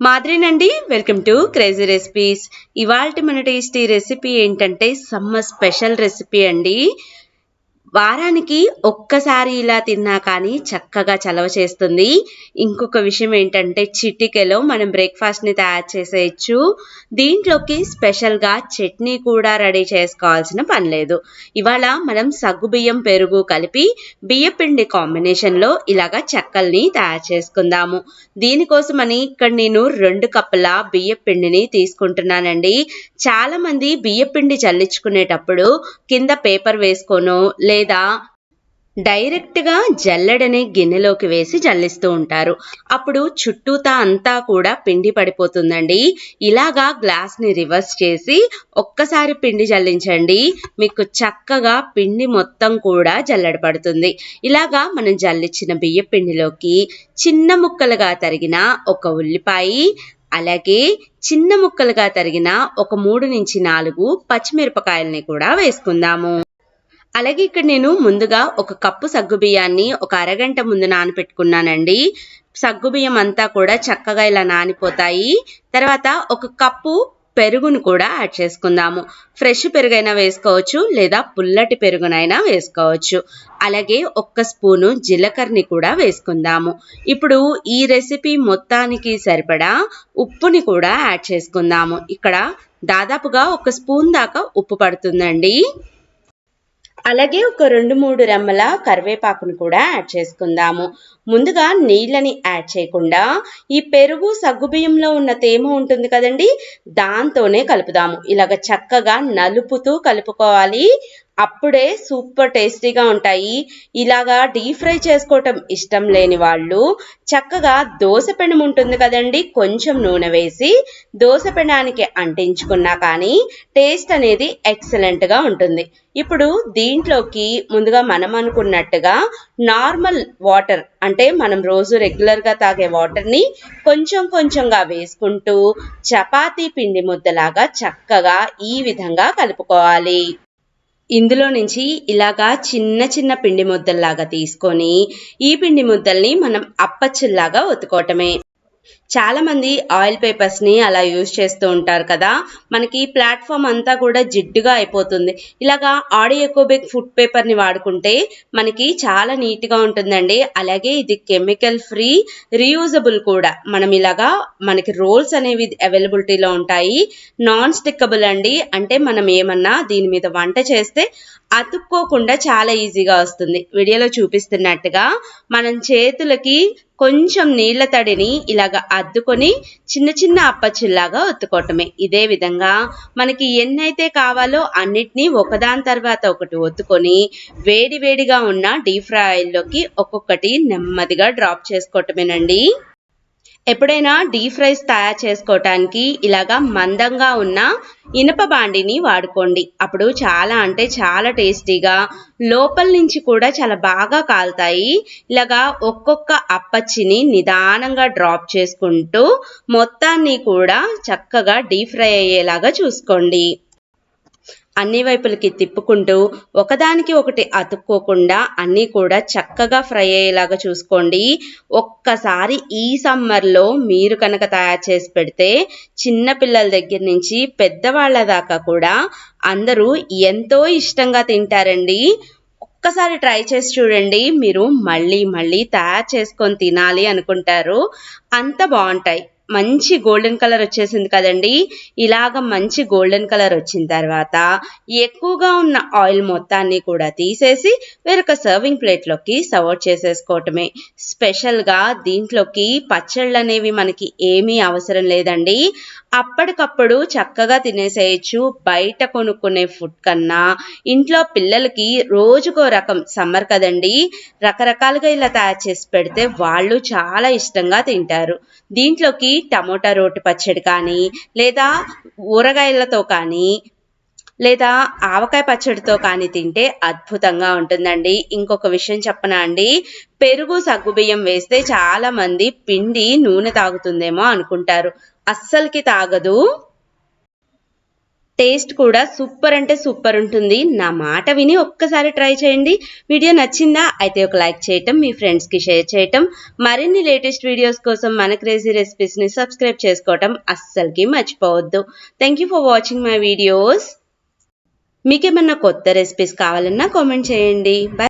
మాదిరినండి welcome to crazy recipes. ఇవాళ మన tasty recipe ఏంటంటే సమ్మర్ స్పెషల్ రెసిపీ అండి. వారానికి ఒక్కసారి ఇలా తిన్నా కానీ చక్కగా చలవ చేస్తుంది. ఇంకొక విషయం ఏంటంటే చిటికెలో మనం బ్రేక్ఫాస్ట్ని తయారు చేసేయచ్చు. దీంట్లోకి స్పెషల్గా చట్నీ కూడా రెడీ చేసుకోవాల్సిన పని లేదు. ఇవాళ మనం సగ్గుబియ్యం పెరుగు కలిపి బియ్యపిండి కాంబినేషన్లో ఇలాగా చెక్కల్ని తయారు చేసుకుందాము. దీనికోసమని ఇక్కడ నేను రెండు కప్పుల బియ్యపిండిని తీసుకుంటున్నానండి. చాలా మంది బియ్యపిండి చల్లించుకునేటప్పుడు కింద పేపర్ వేసుకోను లే డైరెక్ట్గా జల్లెడని గిన్నెలోకి వేసి జల్లిస్తూ ఉంటారు. అప్పుడు చుట్టూతా అంతా కూడా పిండి పడిపోతుందండి. ఇలాగా గ్లాస్ని రివర్స్ చేసి ఒక్కసారి పిండి జల్లించండి. మీకు చక్కగా పిండి మొత్తం కూడా జల్లెడ పడుతుంది ఇలాగా మనం జల్లించిన బియ్య పిండిలోకి చిన్న ముక్కలుగా తరిగిన ఒక ఉల్లిపాయ అలాగే చిన్న ముక్కలుగా తరిగిన ఒక మూడు నుంచి నాలుగు పచ్చిమిరపకాయల్ని కూడా వేసుకుందాము. అలాగే ఇక్కడ నేను ముందుగా ఒక కప్పు సగ్గుబియ్యాన్ని ఒక అరగంట ముందు నానపెట్టుకున్నానండి. సగ్గుబియ్యం అంతా కూడా చక్కగా ఇలా నానిపోతాయి. తర్వాత ఒక కప్పు పెరుగును కూడా యాడ్ చేసుకుందాము. ఫ్రెష్ పెరుగైనా వేసుకోవచ్చు లేదా పుల్లటి పెరుగునైనా వేసుకోవచ్చు. అలాగే ఒక్క స్పూను జీలకర్రని కూడా వేసుకుందాము. ఇప్పుడు ఈ రెసిపీ మొత్తానికి సరిపడా ఉప్పుని కూడా యాడ్ చేసుకుందాము. ఇక్కడ దాదాపుగా ఒక స్పూన్ దాకా ఉప్పు పడుతుందండి. అలాగే ఒక రెండు మూడు రెమ్మల కరివేపాకును కూడా యాడ్ చేసుకుందాము. ముందుగా నీళ్ళని యాడ్ చేయకుండా ఈ పెరుగు సగ్గుబియ్యంలో ఉన్న తేమ ఉంటుంది కదండి దాంతోనే కలుపుదాము. ఇలాగ చక్కగా నలుపుతూ కలుపుకోవాలి. అప్పుడే సూపర్ టేస్టీగా ఉంటాయి. ఇలాగా డీప్ ఫ్రై చేసుకోవటం ఇష్టం లేని వాళ్ళు చక్కగా దోశ పెనం ఉంటుంది కదండి కొంచెం నూనె వేసి దోశ పెనానికి అంటించుకున్నా కానీ టేస్ట్ అనేది ఎక్సలెంట్గా ఉంటుంది. ఇప్పుడు దీంట్లోకి ముందుగా మనం అనుకున్నట్టుగా నార్మల్ వాటర్ అంటే మనం రోజు రెగ్యులర్గా తాగే వాటర్ని కొంచెం కొంచెంగా వేసుకుంటూ చపాతీ పిండి ముద్దలాగా చక్కగా ఈ విధంగా కలుపుకోవాలి. ఇందులో నుంచి ఇలాగా చిన్న చిన్న పిండి ముద్దల్లాగా తీసుకొని ఈ పిండి ముద్దల్ని మనం అప్పచ్చుల్లాగా ఒత్తుకోవటమే. చాలా మంది ఆయిల్ పేపర్స్ని అలా యూజ్ చేస్తూ ఉంటారు కదా. మనకి ప్లాట్ఫామ్ అంతా కూడా జిడ్డుగా అయిపోతుంది. ఇలాగా ఆడియోకోబిక్ ఫుడ్ పేపర్ని వాడుకుంటే మనకి చాలా నీట్గా ఉంటుందండి. అలాగే ఇది కెమికల్ ఫ్రీ రీయూజబుల్ కూడా. మనం ఇలాగా మనకి రోల్స్ అనేవి అవైలబిలిటీలో ఉంటాయి. నాన్ స్టిక్కబుల్ అండి. అంటే మనం ఏమన్నా దీని మీద వంట చేస్తే అతుక్కోకుండా చాలా ఈజీగా వస్తుంది. వీడియోలో చూపిస్తున్నట్టుగా మనం చేతులకి కొంచెం నీళ్ళ తడిని ఇలాగ అద్దుకొని చిన్న చిన్న అప్పచ్చిల్లాగా ఒత్తుకోవటమే. ఇదే విధంగా మనకి ఎన్నైతే కావాలో అన్నిటినీ ఒకదాని తర్వాత ఒకటి ఒత్తుకొని వేడి వేడిగా ఉన్న డీప్ ఫ్రై ఆయిల్లోకి ఒక్కొక్కటి నెమ్మదిగా డ్రాప్ చేసుకోవటమేనండి. ఎప్పుడైనా డీప్ ఫ్రైస్ తయారు చేసుకోవటానికి ఇలాగా మందంగా ఉన్న ఇనప బాండిని వాడుకోండి. అప్పుడు చాలా అంటే చాలా టేస్టీగా లోపల నుంచి కూడా చాలా బాగా కాలుతాయి. ఇలాగా ఒక్కొక్క అప్పచ్చిని నిదానంగా డ్రాప్ చేసుకుంటూ మొత్తాన్ని కూడా చక్కగా డీప్ ఫ్రై అయ్యేలాగా చూసుకోండి. అన్ని వైపులకి తిప్పుకుంటూ ఒకదానికి ఒకటి అతుక్కోకుండా అన్నీ కూడా చక్కగా ఫ్రై అయ్యేలాగా చూసుకోండి. ఒక్కసారి ఈ సమ్మర్లో మీరు కనుక తయారు చేసి పెడితే చిన్న పిల్లల దగ్గర నుంచి పెద్దవాళ్ళ దాకా కూడా అందరూ ఎంతో ఇష్టంగా తింటారండి. ఒక్కసారి ట్రై చేసి చూడండి. మీరు మళ్ళీ మళ్ళీ తయారు చేసుకొని తినాలి అనుకుంటారు. అంత బాగుంటాయి. మంచి గోల్డెన్ కలర్ వచ్చేసింది కదండి. ఇలాగ మంచి గోల్డెన్ కలర్ వచ్చిన తర్వాత ఎక్కువగా ఉన్న ఆయిల్ మొత్తాన్ని కూడా తీసేసి వేరొక సర్వింగ్ ప్లేట్లోకి సర్వ్ చేసేసుకోవటమే. స్పెషల్గా దీంట్లోకి పచ్చళ్ళు అనేవి మనకి ఏమీ అవసరం లేదండి. అప్పటికప్పుడు చక్కగా తినేసేయచ్చు. బయట కొనుక్కునే ఫుడ్ కన్నా ఇంట్లో పిల్లలకి రోజుకో రకం సమ్మర్ కదండి. రకరకాలుగా ఇలా తయారు చేసి పెడితే వాళ్ళు చాలా ఇష్టంగా తింటారు. దీంట్లోకి టమోటా రోటి పచ్చడి కానీ లేదా ఊరగాయలతో కానీ లేదా ఆవకాయ పచ్చడితో కానీ తింటే అద్భుతంగా ఉంటుందండి. ఇంకొక విషయం చెప్పనా అండి? పెరుగు సగ్గుబియ్యం వేస్తే చాలా మంది పిండి నూనె తాగుతుందేమో అనుకుంటారు. అస్సలకి తాగదు. టేస్ట్ కూడా సూపర్ అంటే సూపర్ ఉంటుంది. నా మాట విని ఒక్కసారి ట్రై చేయండి. వీడియో నచ్చిందా? అయితే ఒక లైక్ చేయటం మీ ఫ్రెండ్స్కి షేర్ చేయటం మరిన్ని లేటెస్ట్ వీడియోస్ కోసం మన క్రేజీ రెసిపీస్ని సబ్స్క్రైబ్ చేసుకోవటం అస్సలకి మర్చిపోవద్దు. Thank you for watching my videos. మీకేమన్నా కొత్త రెసిపీస్ కావాలన్నా కామెంట్ చేయండి. బై